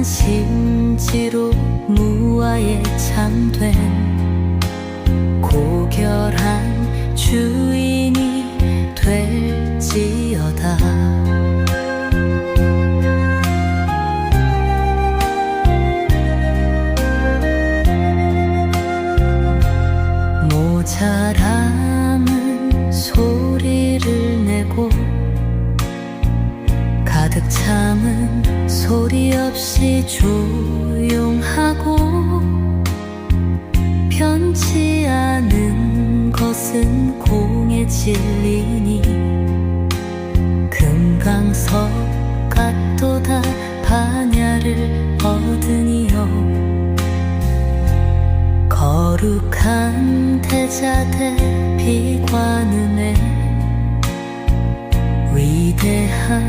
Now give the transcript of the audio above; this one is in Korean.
가지로 무아에 잠된 고결한 주인이 될지어다. 모자람은 소 가득 참은 소리 없이 조용하고 편치 않은 것은 공에 질리니 금강석 같도다 반야를 얻으니요. 거룩한 대자대 비관음에 위대한